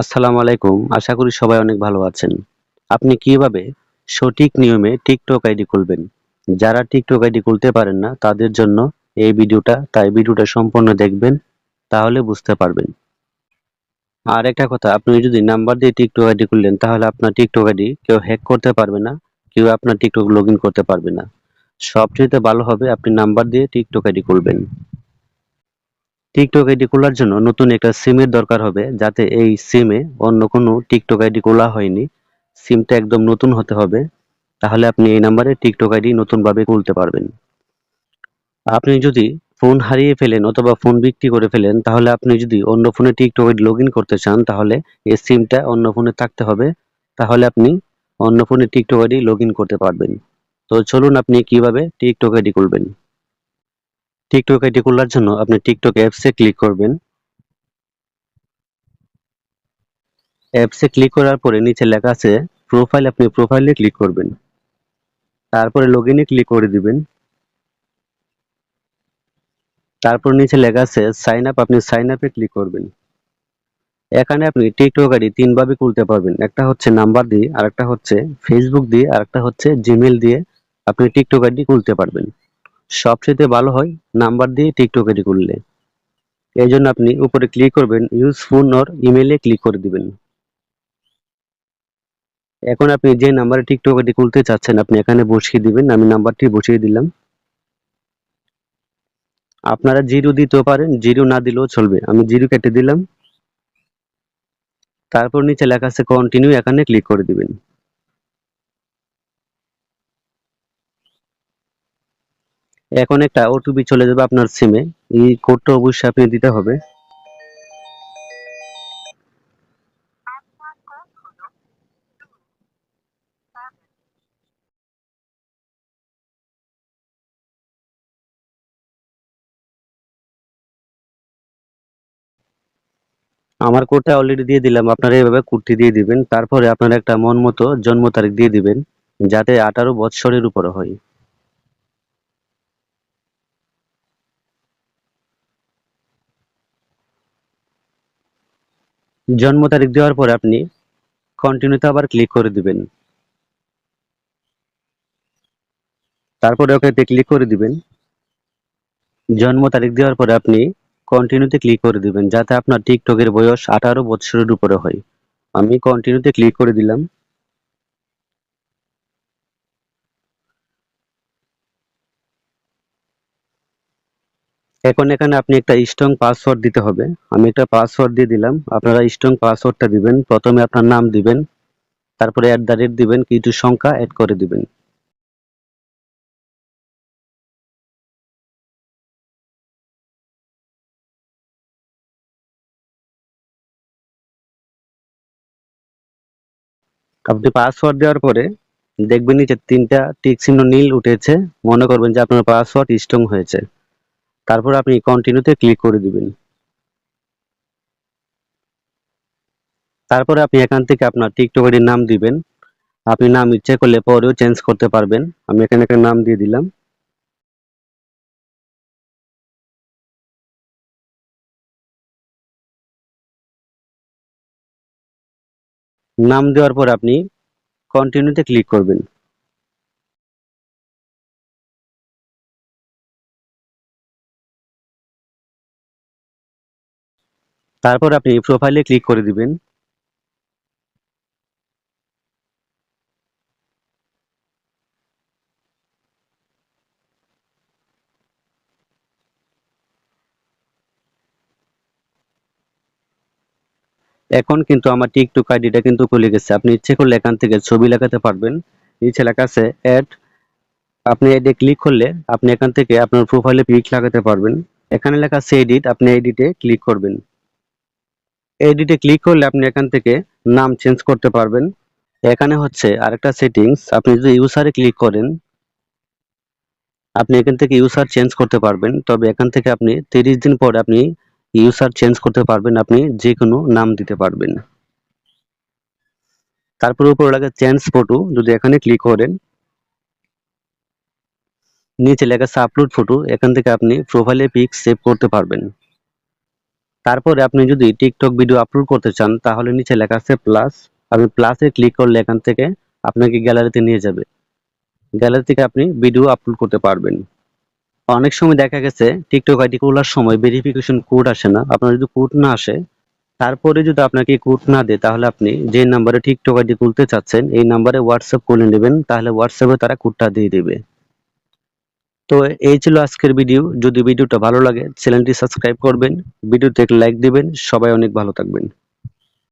আসসালামু আলাইকুম। আশা করি সবাই অনেক ভালো আছেন। আপনি কীভাবে সঠিক নিয়মে টিকটক আইডি খুলবেন? যারা টিকটক আইডি খুলতে পারেন না, তাদের জন্য এই ভিডিওটা, তাই ভিডিওটা সম্পূর্ণ দেখবেন, তাহলে বুঝতে পারবেন। আর একটা কথা, আপনি যদি নাম্বার দিয়ে টিকটক আইডি খুললেন, তাহলে আপনার টিকটক আইডি কেউ হ্যাক করতে পারবে না, কেউ আপনার টিকটক লগ করতে পারবে না। সবচেয়ে ভালো হবে আপনি নাম্বার দিয়ে টিকটক আইডি খুলবেন। টিকটক আইডি খোলার জন্য নতুন একটা সিমের দরকার হবে, যাতে এই সিমে অন্য কোনো টিকটক আইডি খোলা হয়নি। সিমটা একদম নতুন হতে হবে, তাহলে আপনি এই নাম্বারে টিকটক আইডি নতুনভাবে খুলতে পারবেন। আপনি যদি ফোন হারিয়ে ফেলেন অথবা ফোন বিক্রি করে ফেলেন, তাহলে আপনি যদি অন্য ফোনে টিকটক আইডি লগ করতে চান, তাহলে এই সিমটা অন্য ফোনে থাকতে হবে, তাহলে আপনি অন্য ফোনে টিকটক আইডি লগ করতে পারবেন। তো চলুন আপনি কীভাবে টিকটক আইডি খুলবেন। টিকটক আইডি খোলার জন্য আপনি টিকটক অ্যাপসে ক্লিক করবেন। অ্যাপসে ক্লিক করার পরে নিচে লেখা আছে, প্রোফাইল আপনি প্রোফাইলে ক্লিক করবেন। তারপরে লগ ইনে ক্লিক করে দিবেন। তারপর নিচে লেখা আছে, সাইন আপ আপনি সাইন আপে ক্লিক করবেন। এখানে আপনি টিকটক আইডি তিনভাবে খুলতে পারবেন। একটা হচ্ছে নাম্বার দিয়ে, আরেকটা হচ্ছে ফেসবুক দিয়ে, আরেকটা হচ্ছে জিমেল দিয়ে আপনি টিকটক আইডি খুলতে পারবেন। সবচেয়ে ভালো হয় নাম্বার দিয়ে টিকটক আইডি খুললে এই জন্য আপনি উপরে ক্লিক করবেন ইউজ ফোন অর ইমেলে ক্লিক করে দিবেন। এখন আপনি যে নাম্বারে টিকটক আইডি খুলতে চাচ্ছেন, আপনি এখানে বসিয়ে দিবেন, আমি নাম্বারটি বসিয়ে দিলাম। আপনারা জিরো দিতেও পারেন, জিরো না দিলেও চলবে। আমি জিরো কেটে দিলাম। তারপর নিচে লেখা আছে কন্টিনিউ এখানে ক্লিক করে দিবেন। এখন একটা ওটিপি চলে যাবে আপনার সিমে এই কোডটা অবশ্যই আপনি দিতে হবে। আমার কোডটা অলরেডি দিয়ে দিলাম। আপনারা এইভাবে কোডটি দিয়ে দিবেন। তারপরে আপনার একটা মন মতো জন্ম তারিখ দিয়ে দিবেন, যাতে আঠারো বৎসরের উপরে হয়। জন্ম তারিখ দেওয়ার পরে আপনি কন্টিনিউতে আবার ক্লিক করে দিবেন। তারপরে ওকেতে ক্লিক করে দিবেন। জন্ম তারিখ দেওয়ার পরে আপনি কন্টিনিউতে ক্লিক করে দিবেন, যাতে আপনার টিকটকের বয়স আঠারো বছরের উপরে হয়। আমি কন্টিনিউতে ক্লিক করে দিলাম। এখন এখানে আপনি একটা স্ট্রং পাসওয়ার্ড দিতে হবে। আমি একটা পাসওয়ার্ড দিয়ে দিলাম। আপনারা স্ট্রং পাসওয়ার্ডটা দিবেন। প্রথমে আপনার নাম দিবেন। তারপরে অ্যাট দ্য রেট দিবেন। কিছু সংখ্যা অ্যাড করে দিবেন। আপনি পাসওয়ার্ড দেওয়ার পরে দেখবেন নিচে তিনটা টিক চিহ্ন নীল উঠেছে। মনে করবেন যে আপনার পাসওয়ার্ড স্ট্রং হয়েছে। তারপর আপনি কন্টিনিউতে ক্লিক করে দিবেন। তারপরে আপনি এখান থেকে আপনার টিকটকের নাম দিবেন। আপনি নাম ইচ্ছে করলে পরেও চেঞ্জ করতে পারবেন। আমি এখানে একটা নাম দিয়ে দিলাম। নাম দেওয়ার পর আপনি কন্টিনিউতে ক্লিক করবেন। তারপর আপনি প্রোফাইলে ক্লিক করে দিবেন। এখন কিন্তু আমার টিকটক আইডিটা কিন্তু খুলে গেছে। আপনি ইচ্ছে করলে এখান থেকে ছবি লাগাতে পারবেন। নিচে লেখা আছে অ্যাড আপনি এডে ক্লিক করলে আপনি এখান থেকে আপনার প্রোফাইলে পিক লাগাতে পারবেন। এখানে লেখা আছে এডিট আপনি এডিটে ক্লিক করবেন। এডিটে ক্লিক করলে আপনি এখান থেকে নাম চেঞ্জ করতে পারবেন। এখানে হচ্ছে আরেকটা সেটিংস আপনি যদি ইউসারে ক্লিক করেন, আপনি এখান থেকে ইউসার চেঞ্জ করতে পারবেন। তবে এখান থেকে আপনি তিরিশ দিন পর আপনি ইউসার চেঞ্জ করতে পারবেন, আপনি যে কোনো নাম দিতে পারবেন। তারপর উপরে লাগে চেঞ্জ ফটো যদি এখানে ক্লিক করেন, নিচে লেখা আছে আপলোড ফটো এখান থেকে আপনি প্রোফাইলে পিক সেভ করতে পারবেন। তারপরে আপনি যদি টিকটক ভিডিও আপলোড করতে চান, তাহলে নিচে লেখা আছে প্লাস আপনি প্লাসে ক্লিক করলে এখান থেকে আপনাকে গ্যালারিতে নিয়ে যাবে। গ্যালারি থেকে আপনি ভিডিও আপলোড করতে পারবেন। অনেক সময় দেখা গেছে টিকটক আইডি খোলার সময় ভেরিফিকেশন কোড আসে না। আপনার যদি কোড না আসে, তারপরে যদি আপনাকে কোড না দেয়, তাহলে আপনি যে নাম্বারে টিকটক আইডি খুলতে চাচ্ছেন, এই নাম্বারে হোয়াটসঅ্যাপ করে নেবেন। তাহলে হোয়াটসঅ্যাপে তারা কোডটা দিয়ে দেবে। তো এই ছিল আজকের ভিডিও যদি ভিডিওটা ভালো লাগে চ্যানেলটি সাবস্ক্রাইব করবেন ভিডিওতে লাইক দিবেন। সবাই অনেক ভালো থাকবেন।